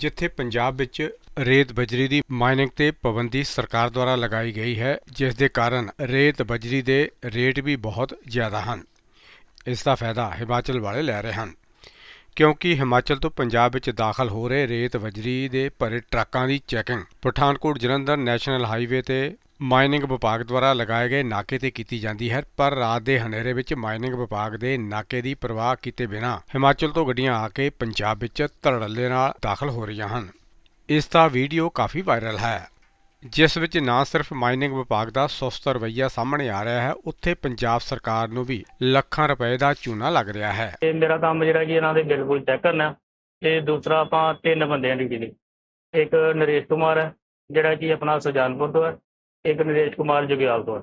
ਜਿੱਥੇ ਪੰਜਾਬ ਵਿੱਚ ਰੇਤ ਬਜਰੀ ਦੀ ਮਾਈਨਿੰਗ ਤੇ ਪਾਬੰਦੀ ਸਰਕਾਰ ਦੁਆਰਾ ਲਗਾਈ ਗਈ ਹੈ, ਜਿਸ ਦੇ ਕਾਰਨ ਰੇਤ ਬਜਰੀ ਦੇ ਰੇਟ ਵੀ ਬਹੁਤ ਜ਼ਿਆਦਾ ਹਨ। ਇਸ ਦਾ ਫਾਇਦਾ ਹਿਮਾਚਲ ਵਾਲੇ ਲੈ ਰਹੇ ਹਨ। ਕਿਉਂਕਿ ਹਿਮਾਚਲ ਤੋਂ ਪੰਜਾਬ ਵਿੱਚ ਦਾਖਲ ਹੋ ਰਹੇ ਰੇਤ ਬਜਰੀ ਦੇ ਭਰੇ ਟਰੱਕਾਂ ਦੀ checking Pathankot Jalandhar national highway ਤੇ ਮਾਈਨਿੰਗ ਵਿਭਾਗ ਦੁਆਰਾ ਲਗਾਏ ਗਏ ਨਾਕੇ ਤੇ ਕੀਤੀ ਜਾਂਦੀ ਹੈ, ਪਰ ਰਾਤ ਦੇ ਹਨੇਰੇ ਵਿੱਚ ਮਾਈਨਿੰਗ ਵਿਭਾਗ ਦੇ ਨਾਕੇ ਦੀ ਪਰਵਾਹ ਕੀਤੇ ਬਿਨਾਂ ਹਿਮਾਚਲ ਤੋਂ ਗੱਡੀਆਂ ਆ ਕੇ ਪੰਜਾਬ ਵਿੱਚ ਧੜੱਲੇ ਨਾਲ ਦਾਖਲ ਹੋ ਰਹੀਆਂ ਹਨ। ਇਸ ਦਾ ਵੀਡੀਓ ਕਾਫੀ ਵਾਇਰਲ ਹੈ, ਜਿਸ ਵਿੱਚ ਨਾ ਸਿਰਫ ਮਾਈਨਿੰਗ ਵਿਭਾਗ ਦਾ ਸੁਸਤ ਰਵੱਈਆ ਸਾਹਮਣੇ ਆ ਰਿਹਾ ਹੈ, ਉੱਥੇ ਪੰਜਾਬ ਸਰਕਾਰ ਨੂੰ ਵੀ ਲੱਖਾਂ ਰੁਪਏ ਦਾ ਚੂਨਾ ਲੱਗ ਰਿਹਾ ਹੈ। ਇਹ ਮੇਰਾ ਕੰਮ ਜਿਹੜਾ ਕਿ ਇਹਨਾਂ ਦੇ ਬਿਲਕੁਲ ਚੈੱਕ ਕਰਨਾ ਤੇ ਦੂਸਰਾ ਆਪਾਂ ਤਿੰਨ ਬੰਦਿਆਂ ਦੀ ਡਿਊਟੀ ਇੱਕ ਨਰੇਸ਼ ਕੁਮਾਰ ਹੈ, ਜਿਹੜਾ ਕਿ ਆਪਣਾ ਸੁਜਾਨਪੁਰ ਤੋਂ ਹੈ। ਇੱਕ ਨਰੇਸ਼ ਕੁਮਾਰ ਜਗਿਆਲ ਤੋਂ। ਹੈ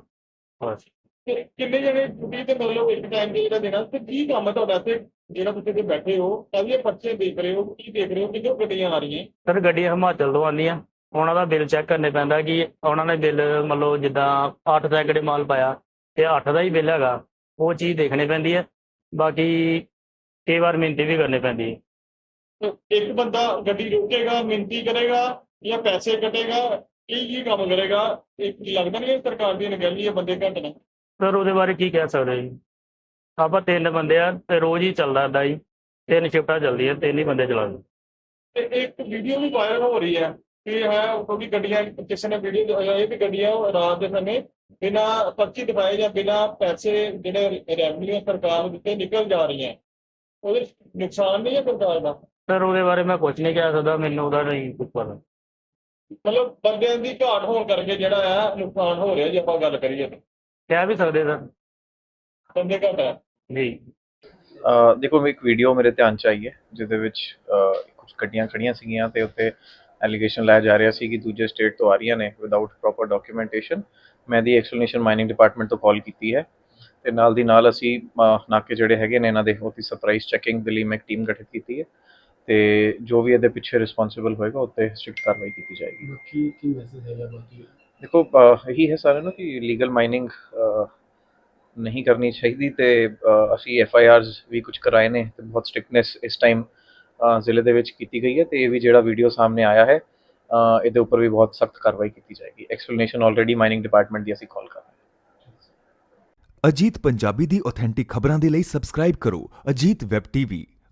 ਬਸ। ਤੇ ਕਿੰਨੇ ਜਣੇ ਡਿਊਟੀ ਤੇ ਮਤਲਬ ਇੱਕ ਟਾਈਮ ਤੇ ਜਿਹੜਾ ਦੇਣਾ ਤੇ ਕੀ ਕੰਮ ਹੈ ਤੁਹਾਡਾ ਤੇ ਜਿਹੜਾ ਤੁਸੀਂ ਇੱਥੇ ਬੈਠੇ ਹੋ ਕਾਹਦੇ ਪਰਚੇ ਦੇਖ ਰਹੇ ਹੋ ਕੀ ਦੇਖ ਰਹੇ ਹੋ ਕਿੱਥੋਂ ਗੱਡੀਆਂ ਆ ਰਹੀਆਂ? ਸਰ ਗੱਡੀਆਂ ਹਿਮਾਚਲ ਤੋਂ ਆਉਂਦੀਆਂ। ਉਹਨਾਂ ਦਾ ਬਿੱਲ ਚੈੱਕ ਕਰਨੇ ਪੈਂਦਾ ਕਿ ਉਹਨਾਂ ਨੇ ਬਿੱਲ ਮਤਲਬ ਜਿੱਦਾਂ 8 ਸੈਂਕੜੇ ਮਾਲ ਪਾਇਆ ਤੇ 8 ਦਾ ਹੀ ਬਿੱਲ ਹੈਗਾ। ਉਹ ਚੀਜ਼ ਦੇਖਣੀ ਪੈਂਦੀ ਹੈ। ਬਾਕੀ ਕਈ ਵਾਰ ਮਿਹਨਤੀ ਵੀ ਕਰਨੀ ਪੈਂਦੀ ਹੈ। ਤੇ ਇੱਕ ਬੰਦਾ ਗੱਡੀ ਰੋਕੇਗਾ ਮਿੰਤੀ ਕਰੇਗਾ ਜਾਂ ਪੈਸੇ ਕੱਟੇਗਾ ਕੀ ਕੀ ਕੰਮ ਕਰੇਗਾ? ਇਹ ਲੱਗਦਾ ਨਹੀਂ ਇਹ ਸਰਕਾਰ ਦੀ ਨਗਹਿਲੀ ਹੈ ਬੰਦੇ ਘੱਟ ਨੇ? ਸਰ ਉਹਦੇ ਬਾਰੇ ਕੀ ਕਹਿ ਸਕਦੇ ਜੀ? ਆਪਾਂ ਤਿੰਨ ਬੰਦੇ ਆ ਤੇ ਰੋਜ਼ ਹੀ ਚੱਲਦਾ ਏਦਾਂ ਹੀ ਤਿੰਨ ਸ਼ਿਫਟਾਂ ਚੱਲਦੀਆਂ ਤਿੰਨ ਹੀ ਬੰਦੇ ਚਲਾਉਂਦੇ। ਤੇ ਇੱਕ ਵੀਡੀਓ ਵੀ ਵਾਇਰਲ ਹੋ ਰਹੀ ਹੈ। ਕਿ ਹੈ ਕਿਉਂਕਿ ਗੱਡੀਆਂ ਕਿਸੇ ਨੇ ਵੀਡੀਓ ਇਹ ਵੀ ਗੱਡੀਆਂ ਰਾਤ ਦੇ ਸਮੇਂ ਬਿਨਾ ਪਰਚੀ ਦਿਖਾਏ ਜਾਂ ਬਿਨਾ ਪੈਸੇ ਜਿਹੜੇ ਰੈਵਨਿਊ ਸਰਕਾਰ ਨੂੰ ਦਿੱਤੇ ਨਿਕਲ ਜਾ ਰਹੀਆਂ ਉਹਦੇ ਨੁਕਸਾਨ ਨਹੀਂ ਹੈ ਸਰਕਾਰ ਦਾ? ਸਰ ਉਹਦੇ ਬਾਰੇ ਮੈਂ ਕੁਝ ਨਹੀਂ ਕਹਿ ਸਕਦਾ ਮੈਨੂੰ ਉਹਦਾ ਨਹੀਂ ਕੁਝ ਪਤਾ। ਮਤਲਬ ਬੰਦਿਆਂ ਦੀ ਘਾਟ ਹੋਣ ਕਰਕੇ ਜਿਹੜਾ ਆ ਨੁਕਸਾਨ ਹੋ ਰਿਹਾ ਜੇ ਆਪਾਂ ਗੱਲ ਕਰੀਏ ਤਾਂ। ਕਹਿ ਵੀ ਸਕਦੇ ਸਰ। ਬੰਦੇ ਘੱਟ ਹੈ ਜੀ ਅਹ ਦੇਖੋ ਇੱਕ ਵੀਡੀਓ ਮੇਰੇ ਧਿਆਨ ਚ ਆਈ ਹੈ ਜਿਹਦੇ ਵਿੱਚ ਕੁਝ ਗੱਡੀਆਂ ਖੜੀਆਂ ਸੀਗੀਆਂ ਤੇ ਉੱਤੇ ਐਲੀਗੇਸ਼ਨ ਲਾਇਆ ਜਾ ਰਿਹਾ ਸੀ ਕਿ ਦੂਜੇ ਸਟੇਟ ਤੋਂ ਆ ਰਹੀਆਂ ਨੇ ਵਿਦਆਊਟ ਪ੍ਰੋਪਰ ਡਾਕੂਮੈਂਟੇਸ਼ਨ ਮੈਂ ਦੀ ਐਕਸਪਲੇਨੇਸ਼ਨ ਮਾਈਨਿੰਗ ਡਿਪਾਰਟਮੈਂਟ ਤੋਂ ਕਾਲ ਕੀਤੀ ਹੈ। ਤੇ ਨਾਲ ਦੀ ਨਾਲ ਅਸੀਂ ਅਹ, ਨਾਕੇ ਜਿਹੜੇ ਹੈਗੇ ਨੇ ਇਹਨਾਂ ਦੇ ਉਹਦੀ ਸਰਪ੍ਰਾਈਜ਼ ਚੈਕਿੰਗ ਦੇ ਲਈ ਮੈਂ ਇੱਕ ਟੀਮ ਗਠਿਤ ਕੀਤੀ ਹੈ। ਤੇ ਜੋ ਵੀ ਇਹਦੇ ਪਿੱਛੇ ਰਿਸਪੌਂਸਿਬਲ ਹੋਏਗਾ ਉੱਤੇ ਸਟ੍ਰਿਕਟ ਕਾਰਵਾਈ ਕੀਤੀ ਜਾਏਗੀ। ਬਾਕੀ ਕੀ ਮੈਸੇਜ ਹੈਗਾ ਬਾਕੀ? ਦੇਖੋ ਇਹੀ ਹੈ ਸਾਰਿਆਂ ਨੂੰ ਕਿ ਲੀਗਲ ਮਾਈਨਿੰਗ ਨਹੀਂ ਕਰਨੀ ਚਾਹੀਦੀ ਤੇ ਅਸੀਂ ਐਫ ਆਈ ਆਰਸ ਵੀ ਕੁਝ ਕਰਾਏ ਨੇ ਤੇ ਬਹੁਤ ਸਟ੍ਰਿਕਨੈਸ ਇਸ ਟਾਈਮ ਜ਼ਿਲ੍ਹੇ ਦੇ ਵਿੱਚ ਕੀਤੀ ਗਈ ਹੈ ਤੇ ਇਹ ਵੀ ਜਿਹੜਾ ਵੀਡੀਓ ਸਾਹਮਣੇ ਆਇਆ ਹੈ ਇਹਦੇ ਉੱਪਰ ਵੀ ਬਹੁਤ ਸਖਤ ਕਾਰਵਾਈ ਕੀਤੀ ਜਾਏਗੀ। ਐਕਸਪਲੇਨੇਸ਼ਨ ਆਲਰੇਡੀ ਮਾਈਨਿੰਗ ਡਿਪਾਰਟਮੈਂਟ ਦੀ ਅਸੀਂ ਕਾਲ ਕਰ ਰਹੇ ਹਾਂ। ਅਜੀਤ ਪੰਜਾਬੀ ਦੀ ਆਥੈਂਟਿਕ ਖਬਰਾਂ ਦੇ ਲਈ ਸਬਸਕ੍ਰਾਈਬ ਕਰੋ ਅਜੀਤ ਵੈਬ ਟੀਵੀ